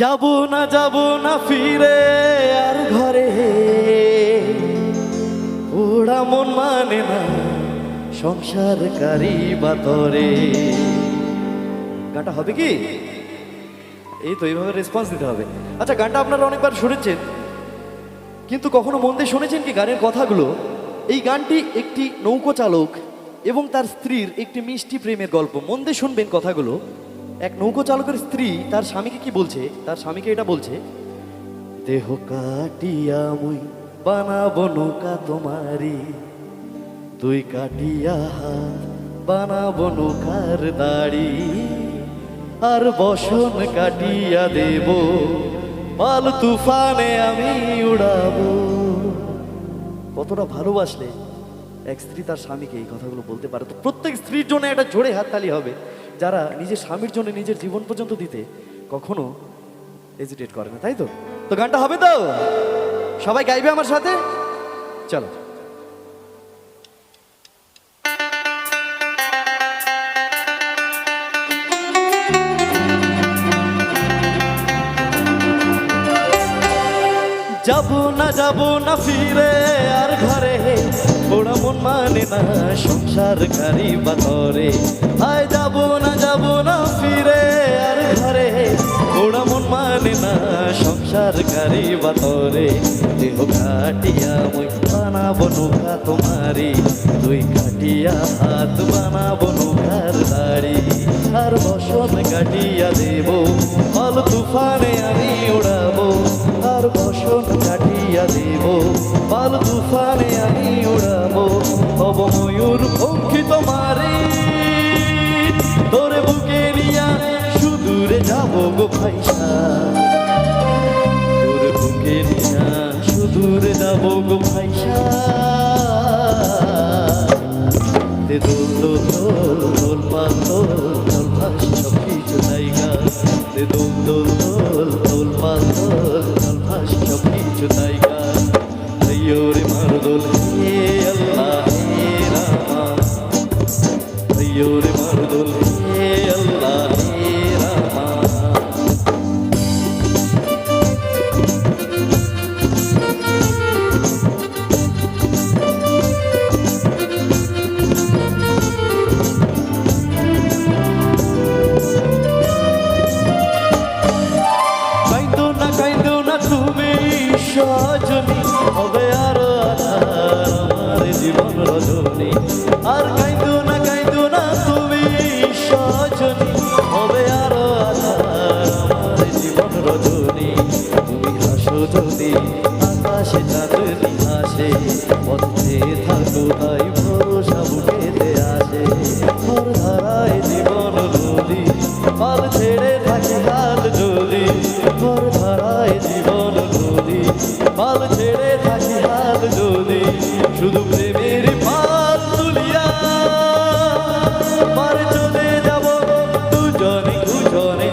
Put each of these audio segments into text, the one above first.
যাব না যাব না ফিরে আর ঘরে। ওরা মন মানে না সংসারকারী বাতরে। গানটা হবে কি? এই তো এইভাবে রেসপন্স দিতে হবে। আচ্ছা গানটা আপনারা অনেকবার শুনেছেন, কিন্তু কখনো মন দিয়ে শুনেছেন কি গানের কথাগুলো? এই গানটি একটি নৌকো চালক এবং তার স্ত্রীর একটি মিষ্টি প্রেমের গল্প। মন দিয়ে শুনবেন কথাগুলো। এক নৌকো চালকের স্ত্রী তার স্বামীকে কি বলছে? তার স্বামীকে এটা বলছে, দেহ কাটিয়া মুই বানাবো নৌকা তোমারি। তুই কাটিয়া বানাবো নৌকার দাড়ি। আর বসন কাটিয়া দেব, পাল তুফানে আমি উড়াবো। কতটা ভালোবাসলে এক স্ত্রী তার স্বামীকে এই কথাগুলো বলতে পারে। তো প্রত্যেক স্ত্রীর জন্য একটা জোরে হাততালি হবে। যারা নিজের স্বামীর জন্য নিজের জীবন পর্যন্ত দিতে কখনো হেজিটেট করে না, তাই তো? তো গানটা হবে তো? সবাই গাইবে আমার সাথে? চলো। যাব না যাব না ফিরে আর ঘরে। ওরা মন মানে না সংসার কারি বাতরে আয় সংসার কারি বাতরে দেহ কাটিয়া মই বানাবো নৌকা তোমারি তুই কাটিয়া হাত বানাবো নৌকার দাড়ি আর বসন কাটিয়া দেব ফল তুফানে আমি উড়াবো আর বসন কাটিয়া দেব পাল তুফানে আমি উড়াবো তব ময়ূর পঙ্খী তোমারে তোরে বুকে নিয়া সুদূরে যাব গো ভাইসা গো ভাইসা তে দোল দোল দোল পাল দোল সব কিছু জায়গা দোল দোল দোল দোল পাল দোল সব কিছু জায়গা রে মার দোল হে আল্লাহ সজনী হবে আরও আমার জীবন রজনী। আর কাইন্দো না কাইন্দো না, তুমি সজনী হবে আরও আমার জীবন রজনী। তুমি হাসো যদি আকাশে চাঁদনি হাসে পথে থাকো তাই ভরসা বুকেতে আসে। ঘর ধারায় জীবন নদী পাল ছেড়ে পাল ছেড়ে থাকে হাল যদি শুধু প্রেমের পাল তুলিয়া। পার চলে যাব দুজনে দুজনে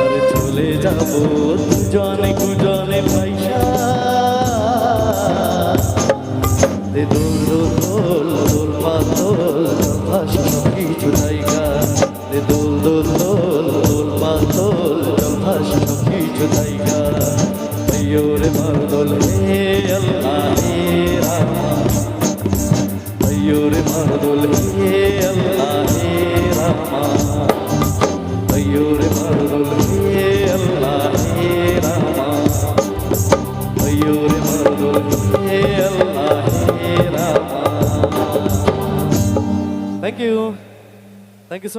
আর চলে যাব দুজনে দুজনে পয়সা দোল দোল দোল পাতল ভাস কিছু জায়গা। Thank you. Thank you so.